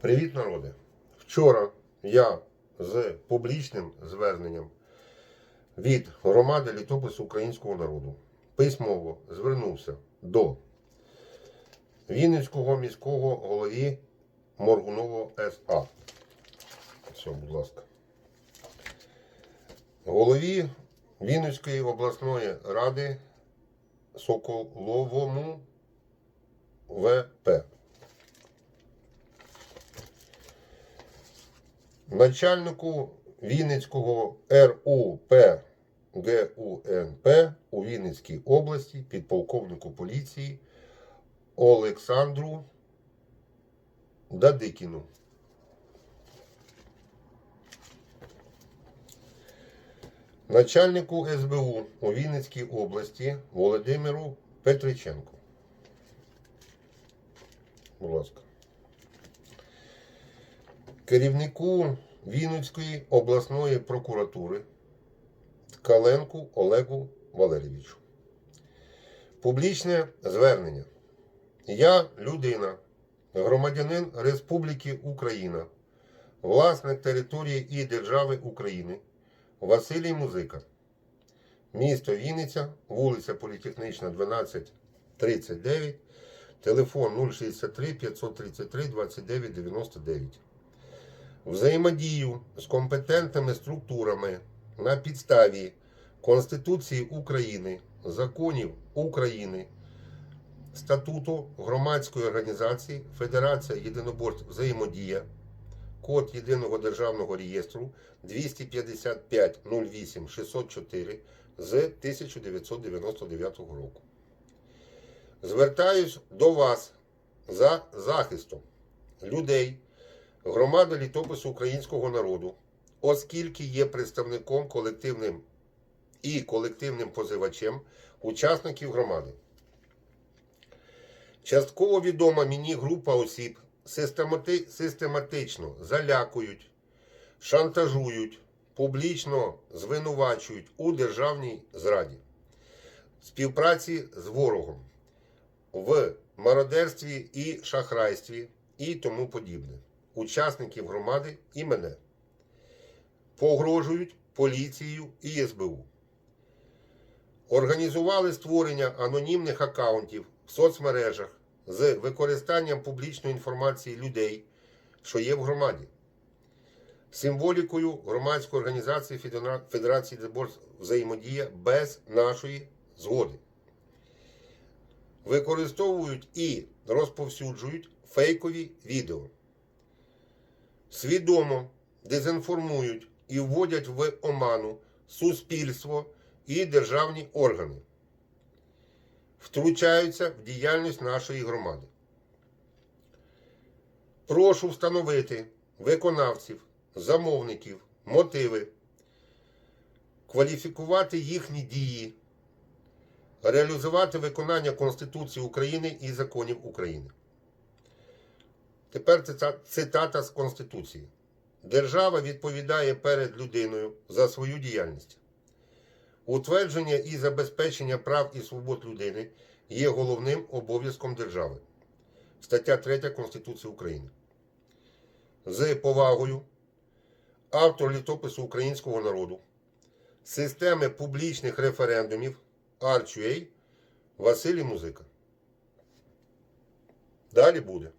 Привіт, народи! Вчора я з публічним зверненням від громади літопису українського народу письмово звернувся до Вінницького міського голові Моргунова СА. Все, будь ласка. Голові Вінницької обласної ради Соколовому ВП. Начальнику Вінницького РУП ГУНП у Вінницькій області, підполковнику поліції Олександру Дадикіну. Начальнику СБУ у Вінницькій області Володимиру Петриченку. Будь ласка керівнику Вінницької обласної прокуратури Ткаленку Олегу Валерійовичу. Публічне звернення. Я людина, громадянин Республіки Україна, власник території і держави України Василій Музика. Місто Вінниця, вулиця Політехнічна, 12, 39, телефон 063 533 29 99 взаємодію з компетентними структурами на підставі Конституції України, законів України, статуту громадської організації Федерація єдиноборств взаємодія, код єдиного державного реєстру 255 08 604 з 1999 року. Звертаюсь до вас за захистом людей громада літопису українського народу, оскільки є представником колективним і колективним позивачем учасників громади. Частково відома мені група осіб системати- систематично залякують, шантажують, публічно звинувачують у державній зраді, співпраці з ворогом, в мародерстві і шахрайстві і тому подібне учасників громади і мене. Погрожують поліцією і СБУ. Організували створення анонімних акаунтів в соцмережах з використанням публічної інформації людей, що є в громаді, символікою громадської організації Федерації Деборств взаємодія без нашої згоди. Використовують і розповсюджують фейкові відео свідомо дезінформують і вводять в оману суспільство і державні органи, втручаються в діяльність нашої громади. Прошу встановити виконавців, замовників, мотиви, кваліфікувати їхні дії, реалізувати виконання Конституції України і законів України. Тепер цита- цитата з Конституції. Держава відповідає перед людиною за свою діяльність. Утвердження і забезпечення прав і свобод людини є головним обов'язком держави. Стаття 3 Конституції України. З повагою автор літопису українського народу, системи публічних референдумів Арчуей Василій Музика. Далі буде.